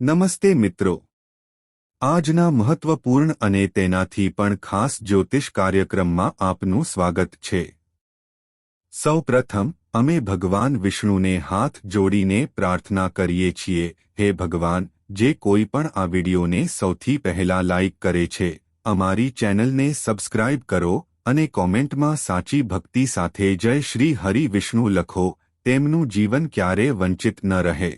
નમસ્તે મિત્રો. આજના મહત્વપૂર્ણ અને તેનાથી પણ ખાસ જ્યોતિષ કાર્યક્રમમાં આપનું સ્વાગત છે. સૌપ્રથમ, અમે ભગવાન વિષ્ણુને હાથ જોડીને પ્રાર્થના કરીએ છીએ, હે ભગવાન, જે કોઈ પણ આ વિડીયોને સૌથી પહેલા લાઇક કરે છે, અમારી ચેનલને સબસ્ક્રાઇબ કરો અને કોમેન્ટમાં સાચી ભક્તિ સાથે જય શ્રી હરિ વિષ્ણુ લખો, તેમનું જીવન ક્યારે વંચિત ન રહે.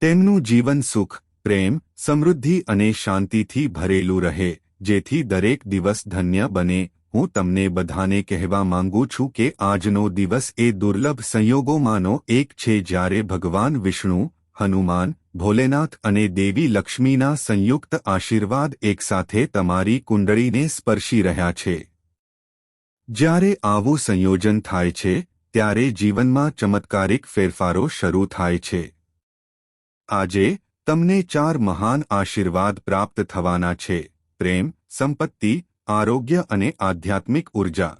તેમનું જીવન સુખ, પ્રેમ, સમૃદ્ધિ અને શાંતિથી ભરેલું રહે, જેથી દરેક દિવસ ધન્ય બને. હું તમને બધાને કહેવા માંગુ છું કે આજનો દિવસ એ દુર્લભ સંયોગોમાંનો એક છે જ્યારે ભગવાન વિષ્ણુ, હનુમાન, ભોલેનાથ અને દેવી લક્ષ્મીના સંયુક્ત આશીર્વાદ એકસાથે તમારી કુંડળીને સ્પર્શી રહ્યા છે. જ્યારે આવું સંયોજન થાય છે, ત્યારે જીવનમાં ચમત્કારિક ફેરફારો શરૂ થાય છે. આજે તમને ચાર મહાન આશીર્વાદ પ્રાપ્ત થવાના છે. પ્રેમ, સંપત્તિ, આરોગ્ય અને આધ્યાત્મિક ઊર્જા.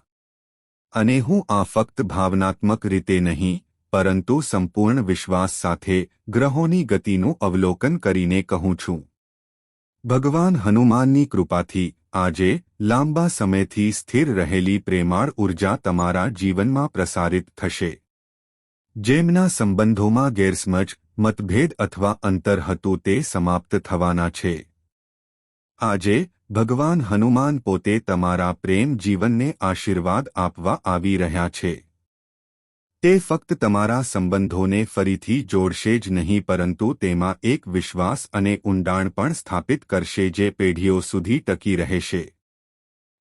અને હું આ ફક્ત ભાવનાત્મક રીતે નહીં, પરંતુ સંપૂર્ણ વિશ્વાસ સાથે ગ્રહોની ગતિનું અવલોકન કરીને કહું છું. ભગવાન હનુમાનની કૃપાથી આજે લાંબા સમયથી સ્થિર રહેલી પ્રેમાળ ઊર્જા તમારા જીવનમાં પ્રસારિત થશે. જેમના સંબંધોમાં ગેરસમજ મતભેદ અથવા અંતર હતું તે સમાપ્ત થવાના છે આજે ભગવાન હનુમાન પોતે તમારા પ્રેમ જીવનને આશીર્વાદ આપવા આવી રહ્યા છે તે ફક્ત તમારા સંબંધોને ફરીથી જોડશે જ નહીં પરંતુ તેમાં એક વિશ્વાસ અને ઊંડાણ પણ સ્થાપિત કરશે જે પેઢીઓ સુધી ટકી રહેશે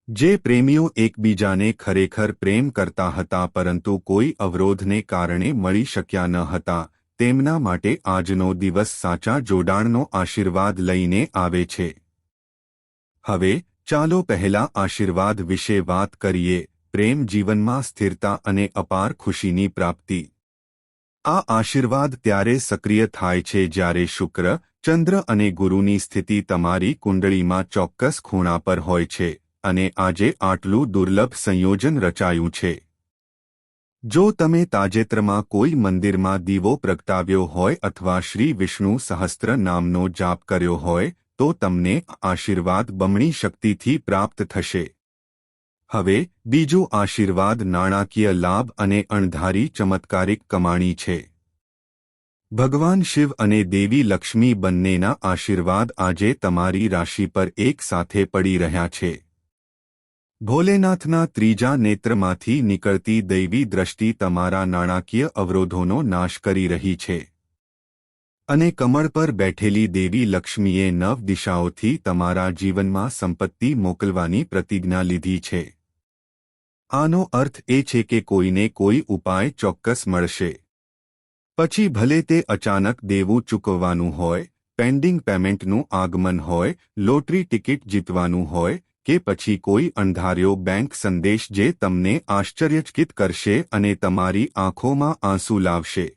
જે પ્રેમીઓ એકબીજાને ખરેખર પ્રેમ કરતા હતા પરંતુ કોઈ અવરોધને કારણે મળી શક્યા ન હતા તેમના માટે આજનો દિવસ સાચા જોડાણનો આશીર્વાદ લઈને આવે છે. હવે ચાલો પહેલા આશીર્વાદ વિશે વાત કરીએ, પ્રેમ જીવનમાં સ્થિરતા અને અપાર ખુશીની પ્રાપ્તિ. આ આશીર્વાદ ત્યારે સક્રિય થાય છે જ્યારે શુક્ર, ચંદ્ર અને ગુરુની સ્થિતિ તમારી કુંડળીમાં ચોક્કસ ખૂણા પર હોય છે અને આજે આટલું દુર્લભ સંયોજન રચાયું છે. જો તમે તાજેતરમાં કોઈ મંદિરમાં દીવો પ્રગટાવ્યો હોય અથવા શ્રી વિષ્ણુ સહસ્ત્ર નામનો જાપ કર્યો હોય, તો તમને આશીર્વાદ બમણી શક્તિથી પ્રાપ્ત થશે. હવે, બીજો આશીર્વાદ નાણાકીય લાભ અને અણધારી ચમત્કારિક કમાણી છે. ભગવાન શિવ અને દેવી લક્ષ્મી બંનેના આશીર્વાદ આજે તમારી રાશિ પર એક સાથે પડી રહ્યા છે. ભોલેનાથના ત્રીજા નેત્રમાંથી નીકળતી દૈવી દ્રષ્ટિ તમારા નાણાકીય અવરોધોનો નાશ કરી રહી છે. અને કમળ પર બેઠેલી દેવી લક્ષ્મીએ નવ દિશાઓથી તમારા જીવનમાં સંપત્તિ મોકલવાની પ્રતિજ્ઞા લીધી છે. આનો અર્થ એ છે કે કોઈને કોઈ ઉપાય ચોક્કસ મળશે. પછી ભલે તે અચાનક દેવું ચૂકવવાનું હોય, પેન્ડિંગ પેમેન્ટનું આગમન હોય, લોટરી ટિકિટ જીતવાનું હોય કે પછી કોઈ અણધાર્યો બેંક સંદેશ જે તમને આશ્ચર્યચકિત કરશે અને તમારી આંખોમાં આંસુ લાવશે.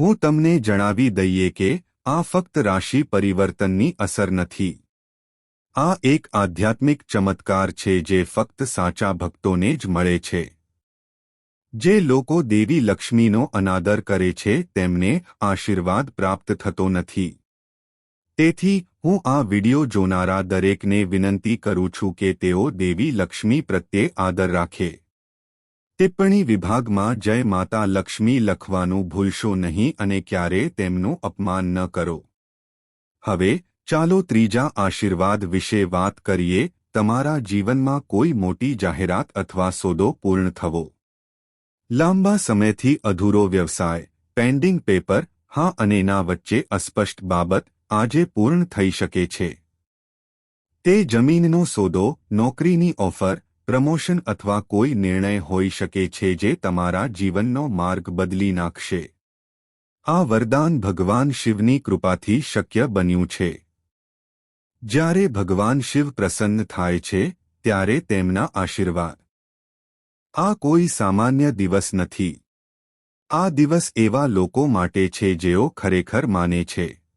હું તમને જણાવી દઈએ કે આ ફક્ત રાશિ પરિવર્તનની અસર નથી. આ એક આધ્યાત્મિક ચમત્કાર છે જે ફક્ત સાચા ભક્તોને જ મળે છે. જે લોકો દેવી લક્ષ્મીનો અનાદર કરે છે, તેમને આશીર્વાદ પ્રાપ્ત થતો નથી. તેથી, હું આ વિડિયો જોનારા દરેકને વિનંતી કરું છું કે તેઓ દેવી લક્ષ્મી પ્રત્યે આદર રાખે. ટિપ્પણી વિભાગમાં જય માતા લક્ષ્મી લખવાનું ભૂલશો નહીં અને ક્યારે તેમનું અપમાન ન કરો. હવે, ચાલો ત્રીજા આશીર્વાદ વિશે વાત કરીએ, તમારા જીવનમાં કોઈ મોટી જાહેરાત અથવા સોદો પૂર્ણ થવો. લાંબા સમયથી અધૂરો વ્યવસાય, પેન્ડિંગ પેપર, હા અને ના વચ્ચે અસ્પષ્ટ બાબત આજે પૂર્ણ થઈ શકે છે. તે જમીનનો સોદો, નોકરીની ઓફર, પ્રમોશન અથવા કોઈ નિર્ણય હોઈ શકે છે જે તમારા જીવનનો માર્ગ બદલી નાખશે. આ વરદાન ભગવાન શિવની કૃપાથી શક્ય બન્યું છે. જ્યારે ભગવાન શિવ પ્રસન્ન થાય છે, ત્યારે તેમના આશીર્વાદ. આ કોઈ સામાન્ય દિવસ નથી. આ દિવસ એવા લોકો માટે છે જેઓ ખરેખર માને છે.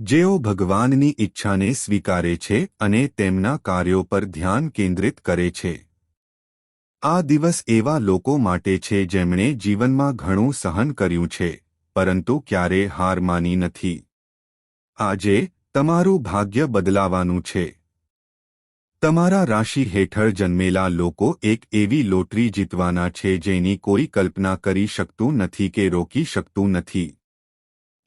જેઓ ભગવાનની ઈચ્છાને સ્વીકારે છે અને તેમના કાર્યો પર ધ્યાન કેન્દ્રિત કરે છે. આ દિવસ એવા લોકો માટે છે જેમણે જીવનમાં ઘણું સહન કર્યું છે, પરંતુ ક્યારે હાર માની નથી. આજે તમારું ભાગ્ય બદલાવાનું છે. તમારા રાશિ હેઠળ જન્મેલા લોકો એક એવી લોટરી જીતવાના છે જેની કોઈ કલ્પના કરી શકતું નથી કે રોકી શકતું નથી.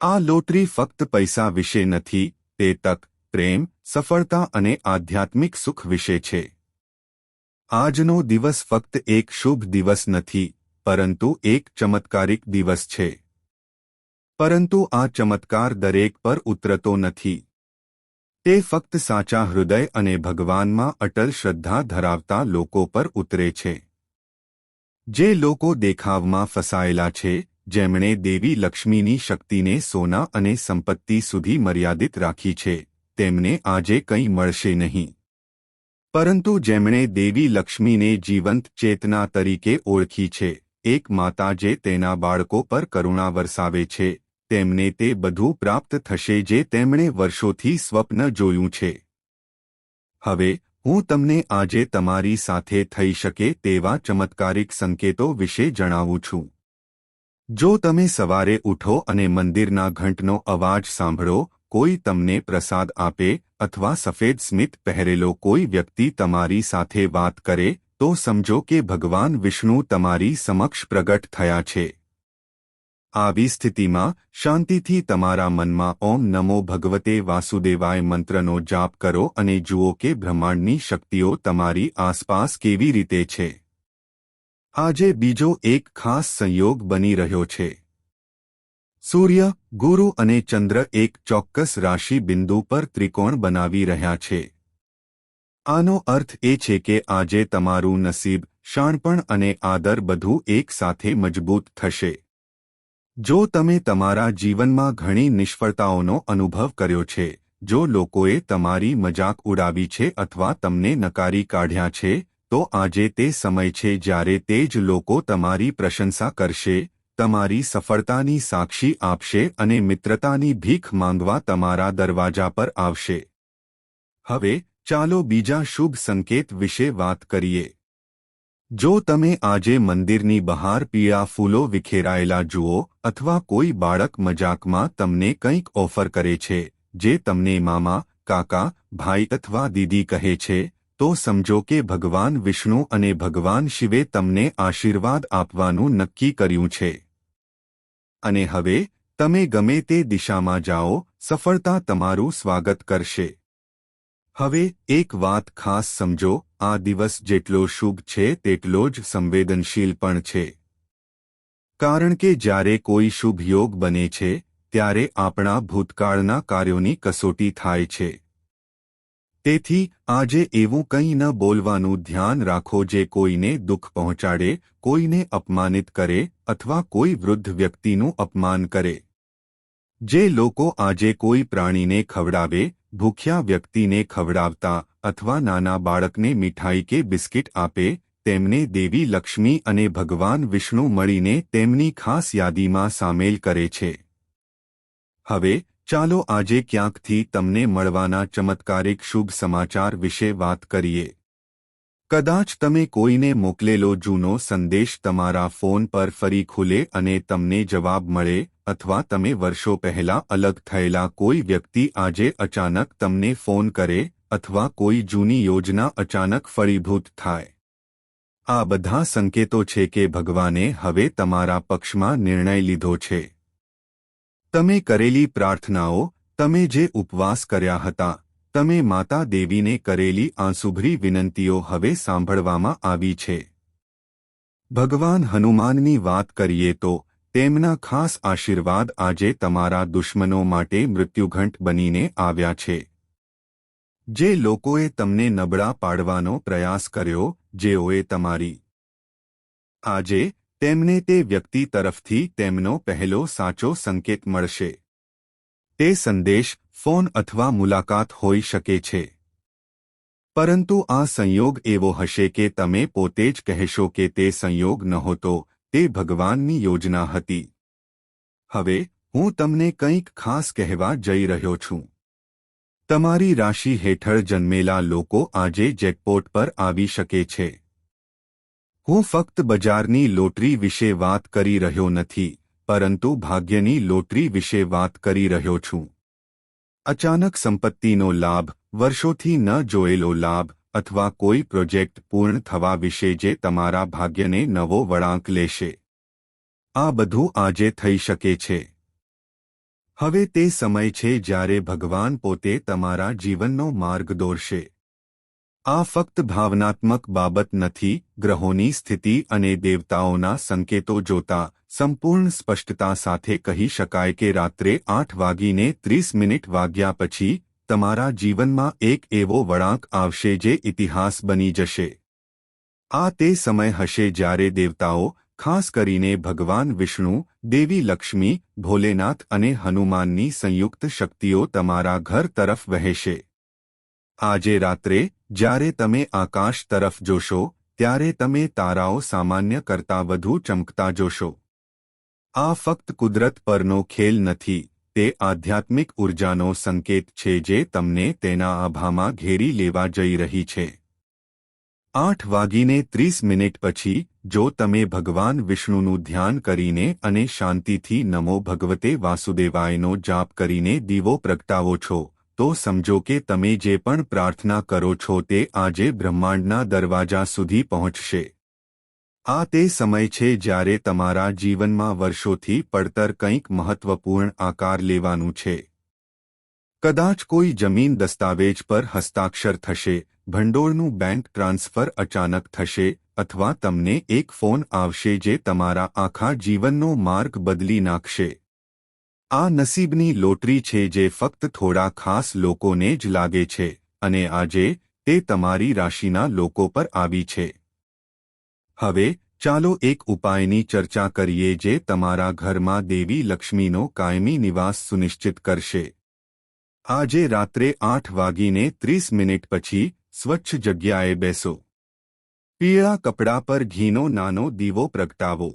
આ લોટરી ફક્ત પૈસા વિશે નથી, તે તક, પ્રેમ, સફળતા અને આધ્યાત્મિક સુખ વિશે છે. આજનો દિવસ ફક્ત એક શુભ દિવસ નથી, પરંતુ એક ચમત્કારિક દિવસ છે. પરંતુ આ ચમત્કાર દરેક પર ઉતરતો નથી. તે ફક્ત સાચા હૃદય અને ભગવાનમાં અટલ શ્રદ્ધા ધરાવતા લોકો પર ઉતરે છે. જે લોકો દેખાવમાં ફસાયેલા છે જેમણે દેવી લક્ષ્મીની શક્તિને સોના અને સંપત્તિ સુધી મર્યાદિત રાખી છે, તેમને આજે કંઈ મળશે નહીં. પરંતુ જેમણે દેવી લક્ષ્મીને જીવંત ચેતના તરીકે ઓળખી છે, એક માતા જે તેના બાળકો પર કરુણા વરસાવે છે, તેમને તે બધું પ્રાપ્ત થશે જે તેમણે વર્ષોથી સ્વપ્ન જોયું છે. હવે, હું તમને આજે તમારી સાથે થઈ શકે તેવા ચમત્કારિક સંકેતો વિશે જણાવું છું. જો તમે સવારે ઉઠો અને મંદિરના ઘંટનો અવાજ સાંભળો, કોઈ તમને પ્રસાદ આપે અથવા સફેદ સ્મિત પહેરેલો કોઈ વ્યક્તિ તમારી સાથે વાત કરે, તો સમજો કે ભગવાન વિષ્ણુ તમારી સમક્ષ પ્રગટ થયા છે. આવી સ્થિતિમાં શાંતિથી તમારા મનમાં ઓમ નમો ભગવતે વાસુદેવાય મંત્રનો જાપ કરો અને જુઓ કે બ્રહ્માંડની શક્તિઓ તમારી આસપાસ કેવી રીતે છે. આજે બીજો એક ખાસ સંયોગ બની રહ્યો છે. સૂર્ય, ગુરુ અને ચંદ્ર એક ચોક્કસ રાશિ બિંદુ પર ત્રિકોણ બનાવી રહ્યા છે. આનો અર્થ એ છે કે આજે તમારું નસીબ શાણપણ અને આદર બધું એક સાથે મજબૂત થશે. જો તમે તમારા જીવનમાં ઘણી નિષ્ફળતાઓનો અનુભવ કર્યો છે, જો લોકોએ તમારી મજાક ઉડાવી છે અથવા તમને નકારી કાઢ્યા છે તો આજે તે સમય છે જ્યારે તે જ લોકો તમારી પ્રશંસા કરશે, તમારી સફળતાની સાક્ષી આપશે અને મિત્રતાની ભીખ માંગવા તમારા દરવાજા પર આવશે. હવે, ચાલો બીજા શુભ સંકેત વિશે વાત કરીએ. જો તમે આજે મંદિરની બહાર પીળા ફૂલો વિખેરાયેલા જુઓ અથવા કોઈ બાળક મજાકમાં તમને કંઈક ઓફર કરે છે, જે તમને મામા, કાકા, ભાઈ અથવા દીદી કહે છે તો સમજો કે ભગવાન વિષ્ણુ અને ભગવાન શિવે તમને આશીર્વાદ આપવાનું નક્કી કર્યું છે. અને હવે, તમે ગમે તે દિશામાં જાઓ, સફળતા તમારું સ્વાગત કરશે. હવે, એક વાત ખાસ સમજો, આ દિવસ જેટલો શુભ છે, તેટલો જ સંવેદનશીલ પણ છે. કારણ કે જ્યારે કોઈ શુભ યોગ બને છે, ત્યારે આપણા ભૂતકાળના કાર્યોની કસોટી થાય છે. તેથી, આજે એવું કંઈ ન બોલવાનું ધ્યાન રાખો જે કોઈને દુઃખ પહોંચાડે, કોઈને અપમાનિત કરે, અથવા કોઈ વૃદ્ધ વ્યક્તિનું અપમાન કરે. જે લોકો આજે કોઈ પ્રાણીને ખવડાવે, ભૂખ્યા વ્યક્તિને ખવડાવતા, અથવા નાના બાળકને મીઠાઈ કે બિસ્કિટ આપે, તેમને દેવી લક્ષ્મી અને ભગવાન વિષ્ણુ મળીને તેમની ખાસ યાદીમાં સામેલ કરે છે. હવે ચાલો આજે ક્યાંકથી તમને મળવાના ચમત્કારિક શુભ સમાચાર વિશે વાત કરીએ. કદાચ તમે કોઈને મોકલેલો જૂનો સંદેશ તમારા ફોન પર ફરી ખુલે અને તમને જવાબ મળે, અથવા તમે વર્ષો પહેલા અલગ થયેલા કોઈ વ્યક્તિ આજે અચાનક તમને ફોન કરે, અથવા કોઈ જૂની યોજના અચાનક ફળીભૂત થાય. આ બધા સંકેતો છે કે ભગવાને હવે તમારા પક્ષમાં નિર્ણય લીધો છે. તમે કરેલી પ્રાર્થનાઓ, તમે જે ઉપવાસ કર્યા હતા, તમે માતા દેવીને કરેલી આંસુભરી વિનંતીઓ હવે સાંભળવામાં આવી છે. ભગવાન હનુમાનની વાત કરીએ તો, તેમના ખાસ આશીર્વાદ આજે તમારા દુશ્મનો માટે મૃત્યુઘંટ બનીને આવ્યા છે. જે લોકોએ તમને નબળા પાડવાનો પ્રયાસ કર્યો, જેઓએ તમારી આજે તેમને તે વ્યક્તિ તરફથી તેમનો પહેલો સાચો સંકેત મળશે. તે સંદેશ ફોન અથવા મુલાકાત હોઈ શકે છે. પરંતુ આ સંયોગ એવો હશે કે તમે પોતે જ કહેશો કે તે સંયોગ નહોતો, તે ભગવાનની યોજના હતી. હવે, હું તમને કંઈક ખાસ કહેવા જઈ રહ્યો છું. તમારી રાશિ હેઠળ જન્મેલા લોકો આજે જેકપોટ પર આવી શકે છે. હું ફક્ત બજારની લોટરી વિશે વાત કરી રહ્યો નથી, પરંતુ ભાગ્યની લોટરી વિશે વાત કરી રહ્યો છું. અચાનક સંપત્તિનો લાભ, વર્ષોથી ન જોયેલો લાભ, અથવા કોઈ પ્રોજેક્ટ પૂર્ણ થવા વિશે જે તમારા ભાગ્યને નવો વળાંક લેશે. આ બધું આજે થઈ શકે છે. હવે તે સમય છે જ્યારે ભગવાન પોતે તમારા જીવનનો માર્ગ દોરશે. આ ફક્ત ભાવનાત્મક બાબત નથી, ગ્રહોની સ્થિતિ અને દેવતાઓના સંકેતો જોતા, સંપૂર્ણ સ્પષ્ટતા સાથે કહી શકાય કે રાત્રે આઠ વાગીને ત્રીસ મિનિટ વાગ્યા પછી, તમારા જીવનમાં એક એવો વળાંક આવશે જે ઇતિહાસ બની જશે. આ તે સમય હશે જ્યારે દેવતાઓ, ખાસ કરીને ભગવાન વિષ્ણુ, દેવી લક્ષ્મી, ભોલેનાથ અને હનુમાનની સંયુક્ત શક્તિઓ તમારા ઘર તરફ વહેશે. આજે રાત્રે જ્યારે તમે આકાશ તરફ જોશો, ત્યારે તમે તારાઓ સામાન્ય કરતાં વધુ ચમકતા જોશો. આ ફક્ત કુદરત પરનો ખેલ નથી, તે આધ્યાત્મિક ઉર્જાનો સંકેત છે જે તમને તેના આભામાં ઘેરી લેવા જઈ રહી છે. આઠ વાગીને ત્રીસ મિનિટ પછી, જો તમે ભગવાન વિષ્ણુનું ધ્યાન કરીને અને શાંતિથી નમો ભગવતે વાસુદેવાયનો જાપ કરીને દીવો પ્રગટાવો છો તો સમજો કે તમે જે પણ પ્રાર્થના કરો છો તે આજે બ્રહ્માંડના દરવાજા સુધી પહોંચશે. આ તે સમય છે જ્યારે તમારા જીવનમાં વર્ષોથી પડતર કંઈક મહત્વપૂર્ણ આકાર લેવાનું છે. કદાચ કોઈ જમીન દસ્તાવેજ પર હસ્તાક્ષર થશે, ભંડોળનું બેંક ટ્રાન્સફર અચાનક થશે, અથવા તમને એક ફોન આવશે જે તમારા આખા જીવનનો માર્ગ બદલી નાખશે. આ નસીબની લોટરી છે જે ફક્ત થોડા ખાસ લોકોને જ લાગે છે અને આજે તે તમારી રાશિના લોકો પર આવી છે. હવે ચાલો એક ઉપાયની ચર્ચા કરીએ જે તમારા ઘરમાં દેવી લક્ષ્મીનો કાયમી નિવાસ સુનિશ્ચિત કરશે. આજે રાત્રે આઠ વાગીને ત્રીસ મિનિટ પછી સ્વચ્છ જગ્યાએ બેસો. પીળા કપડા પર ઘીનો નાનો દીવો પ્રગટાવો.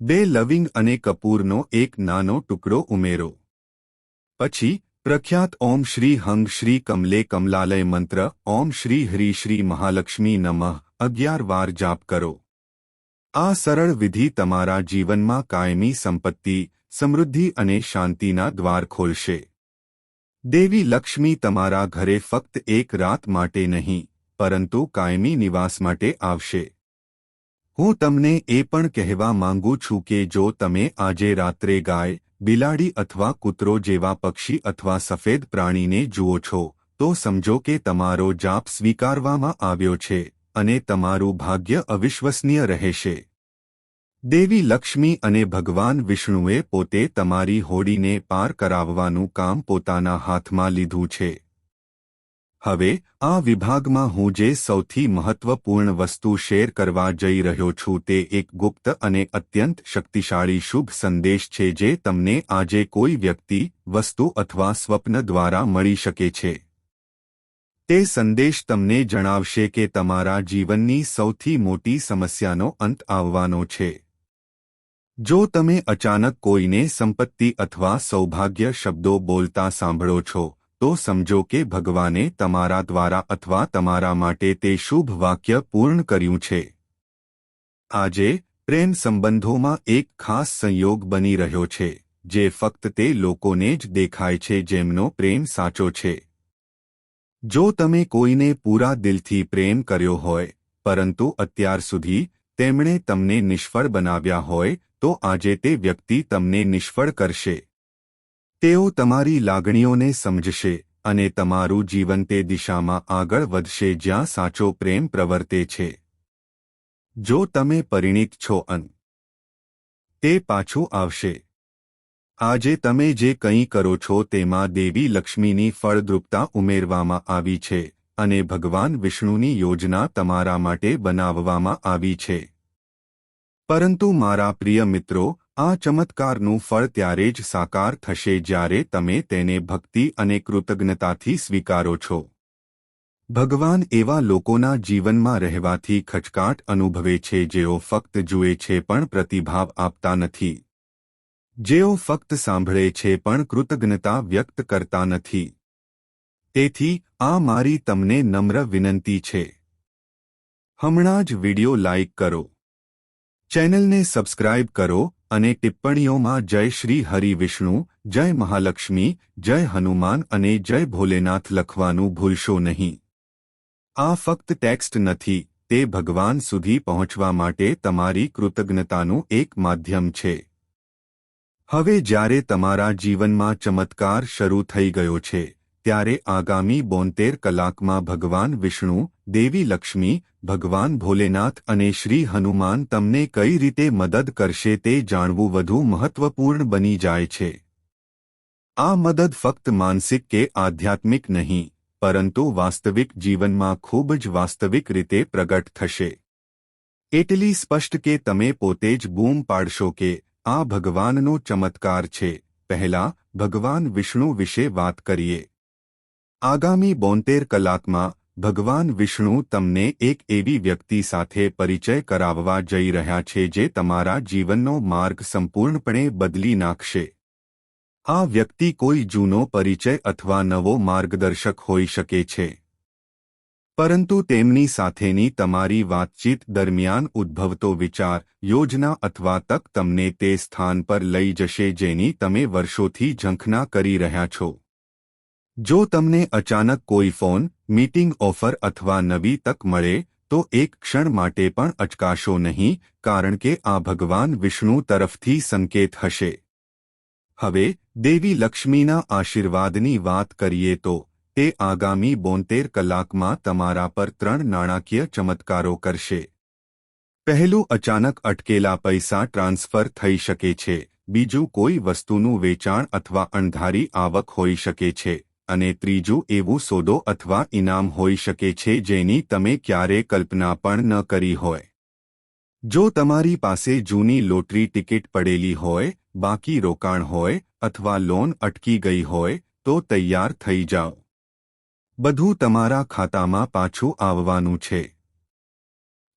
બે લવિંગ અને કપૂરનો એક નાનો ટુકડો ઉમેરો. પછી, પ્રખ્યાત ઓમ શ્રી હંગ શ્રી કમલે કમલાલય મંત્ર, ઓમ શ્રી હરી શ્રી મહાલક્ષ્મી નમઃ, અગિયાર વાર જાપ કરો. આ સરળ વિધિ તમારા જીવનમાં કાયમી સંપત્તિ, સમૃદ્ધિ અને શાંતિના દ્વાર ખોલશે. દેવી લક્ષ્મી તમારા ઘરે ફક્ત એક રાત માટે નહીં, પરંતુ કાયમી નિવાસ માટે આવશે. હું તમને એ પણ કહેવા માંગુ છું કે જો તમે આજે રાત્રે ગાય, બિલાડી અથવા કૂતરો જેવા પક્ષી અથવા સફેદ પ્રાણીને જુઓ છો, તો સમજો કે તમારો જાપ સ્વીકારવામાં આવ્યો છે અને તમારું ભાગ્ય અવિશ્વસનીય રહેશે. દેવી લક્ષ્મી અને ભગવાન વિષ્ણુએ પોતે તમારી હોડીને પાર કરાવવાનું કામ પોતાના હાથમાં લીધું છે. હવે, આ વિભાગમાં હું જે સૌથી મહત્વપૂર્ણ વસ્તુ શેર કરવા જઈ રહ્યો છું તે એક ગુપ્ત અને અત્યંત શક્તિશાળી શુભ સંદેશ છે જે તમને આજે કોઈ વ્યક્તિ, વસ્તુ અથવા સ્વપ્ન દ્વારા મળી શકે છે. તે સંદેશ તમને જણાવશે કે તમારા જીવનની સૌથી મોટી સમસ્યાનો અંત આવવાનો છે. જો તમે અચાનક કોઈને સંપત્તિ અથવા સૌભાગ્ય શબ્દો બોલતા સાંભળો છો તો સમજો કે ભગવાને તમારા દ્વારા અથવા તમારા માટે તે શુભ વાક્ય પૂર્ણ કર્યું છે. આજે, પ્રેમ સંબંધોમાં એક ખાસ સંયોગ બની રહ્યો છે, જે ફક્ત તે લોકોને જ દેખાય છે જેમનો પ્રેમ સાચો છે. જો તમે કોઈને પૂરા દિલથી પ્રેમ કર્યો હોય, પરંતુ અત્યાર સુધી તેમણે તમને નિષ્ફળ બનાવ્યા હોય, તો આજે તે વ્યક્તિ તમને નિષ્ફળ કરશે. તેઓ તમારી લાગણીઓને સમજશે અને તમારું જીવન તે દિશામાં આગળ વધશે જ્યાં સાચો પ્રેમ પ્રવર્તે છે. જો તમે પરિણિત છો અન, તે પાછું આવશે. આજે તમે જે કંઈ કરો છો તેમાં દેવી લક્ષ્મીની ફળદ્રુપતા ઉમેરવામાં આવી છે અને ભગવાન વિષ્ણુની યોજના તમારા માટે બનાવવામાં આવી છે. પરંતુ મારા પ્રિય મિત્રો આ ચમત્કારનું ફળ ત્યારે જ સાકાર થશે જ્યારે તમે તેને ભક્તિ અને કૃતજ્ઞતાથી સ્વીકારો છો. ભગવાન એવા લોકોના જીવનમાં રહેવાથી ખચકાટ અનુભવે છે જેઓ ફક્ત જુએ છે પણ પ્રતિભાવ આપતા નથી. જેઓ ફક્ત સાંભળે છે પણ કૃતજ્ઞતા વ્યક્ત કરતા નથી. તેથી, આ મારી તમને નમ્ર વિનંતી છે. હમણાં જ વિડિયો લાઇક કરો. ચેનલને સબસ્ક્રાઇબ કરો અને ટિપ્પણીઓમાં જય શ્રી હરિ વિષ્ણુ, જય મહાલક્ષ્મી, જય હનુમાન અને જય ભોલેનાથ લખવાનું ભૂલશો નહીં. આ ફક્ત ટેક્સ્ટ નથી, તે ભગવાન સુધી પહોંચવા માટે તમારી કૃતજ્ઞતાનું એક માધ્યમ છે. હવે જ્યારે તમારા જીવનમાં ચમત્કાર શરૂ થઈ ગયો છે, ત્યારે આગામી બોતેર કલાકમાં ભગવાન વિષ્ણુ દેવી લક્ષ્મી, ભગવાન ભોલેનાથ અને શ્રી હનુમાન તમને કઈ રીતે મદદ કરશે તે જાણવું વધુ મહત્વપૂર્ણ બની જાય છે. આ મદદ ફક્ત માનસિક કે આધ્યાત્મિક નહીં, પરંતુ વાસ્તવિક જીવનમાં ખૂબ જ વાસ્તવિક રીતે પ્રગટ થશે. એટલી સ્પષ્ટ કે તમે પોતે જ બૂમ પાડશો કે આ ભગવાનનો ચમત્કાર છે. પહેલા, ભગવાન વિષ્ણુ વિશે વાત કરીએ. આગામી બોતેર કલાકમાં ભગવાન વિષ્ણુ તમને એક એવી વ્યક્તિ સાથે પરિચય કરાવવા જઈ રહ્યા છે જે તમારા જીવનનો માર્ગ સંપૂર્ણપણે બદલી નાખશે. આ વ્યક્તિ કોઈ જૂનો પરિચય અથવા નવો માર્ગદર્શક હોઈ શકે છે. પરંતુ તેમની સાથેની તમારી વાતચીત દરમિયાન ઉદ્ભવતો વિચાર, યોજના અથવા તક તમને તે સ્થાન પર લઈ જશે જેની તમે વર્ષોથી ઝંખના કરી રહ્યા છો. જો તમને અચાનક કોઈ ફોન, મીટિંગ ઓફર અથવા નવી તક મળે, તો એક ક્ષણ માટે પણ અચકાશો નહીં, કારણ કે આ ભગવાન વિષ્ણુ તરફથી સંકેત હશે. હવે, દેવી લક્ષ્મીના આશીર્વાદની વાત કરીએ તો, તે આગામી બોતેર કલાકમાં તમારા પર ત્રણ નાણાકીય ચમત્કારો કરશે. પહેલું, અચાનક અટકેલા પૈસા ટ્રાન્સફર થઈ શકે છે. બીજું, કોઈ વસ્તુનું વેચાણ અથવા અણધારી આવક હોઈ શકે છે. અને ત્રીજું, એવું સોદો અથવા ઇનામ હોઈ શકે છે જેની તમે ક્યારે કલ્પના પણ ન કરી હોય. જો તમારી પાસે જૂની લોટરી ટિકિટ પડેલી હોય, બાકી રોકાણ હોય, અથવા લોન અટકી ગઈ હોય, તો તૈયાર થઈ જાઓ. બધું તમારા ખાતામાં પાછું આવવાનું છે.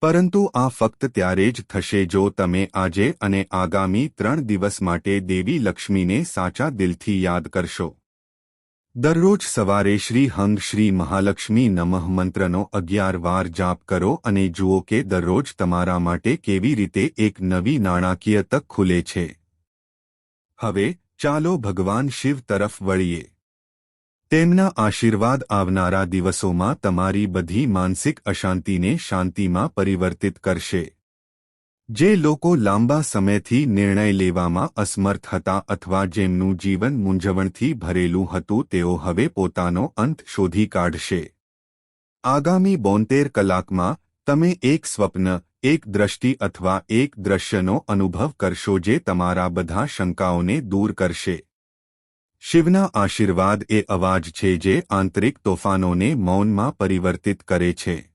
પરંતુ આ ફક્ત ત્યારે જ થશે જો તમે આજે અને આગામી ત્રણ દિવસ માટે દેવી લક્ષ્મીને સાચા દિલથી યાદ કરશો. દરરોજ સવારે શ્રી હંગ શ્રી મહાલક્ષ્મી નમઃ મંત્રનો અગિયાર વાર જાપ કરો અને જુઓ કે દરરોજ તમારા માટે કેવી રીતે એક નવી નાણાકીય તક ખુલે છે. હવે ચાલો ભગવાન શિવ તરફ વળીએ. તેમના આશીર્વાદ આવનારા દિવસોમાં તમારી બધી માનસિક અશાંતિને શાંતિમાં પરિવર્તિત કરશે. જે લોકો લાંબા સમયથી નિર્ણય લેવામાં અસમર્થ હતા અથવા જેમનું જીવન મૂંઝવણથી ભરેલું હતું, તેઓ હવે પોતાનો અંત શોધી કાઢશે. આગામી બોતેર કલાકમાં તમે એક સ્વપ્ન, એક દ્રષ્ટિ અથવા એક દ્રશ્યનો અનુભવ કરશો જે તમારા બધા શંકાઓને દૂર કરશે. શિવના આશીર્વાદ એ અવાજ છે જે આંતરિક તોફાનોને મૌનમાં પરિવર્તિત કરે છે.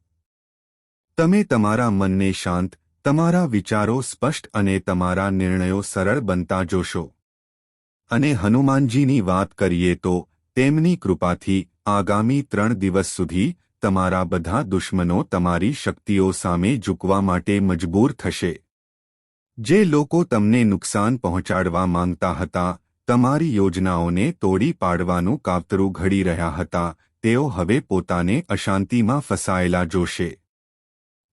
તમે તમારા મનને શાંત તમારા વિચારો સ્પષ્ટ અને તમારા નિર્ણયો સરળ બનતા જોશો. અને હનુમાનજીની વાત કરીએ તો, તેમની કૃપાથી આગામી ત્રણ દિવસ સુધી તમારા બધા દુશ્મનો તમારી શક્તિઓ સામે ઝૂકવા માટે મજબૂર થશે. જે લોકો તમને નુકસાન પહોંચાડવા માંગતા હતા, તમારી યોજનાઓને તોડી પાડવાનું કાવતરું ઘડી રહ્યા હતા, તેઓ હવે પોતાને અશાંતિમાં ફસાયેલા જોશે.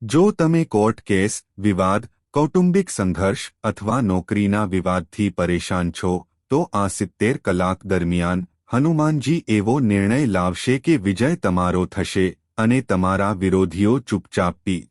જો તમે કોર્ટ કેસ, વિવાદ, કૌટુંબિક સંઘર્ષ અથવા નોકરીના વિવાદથી પરેશાન છો, તો આ સિત્તેર કલાક દરમિયાન હનુમાનજી એવો નિર્ણય લાવશે કે વિજય તમારો થશે અને તમારા વિરોધીઓ ચૂપચાપ પી.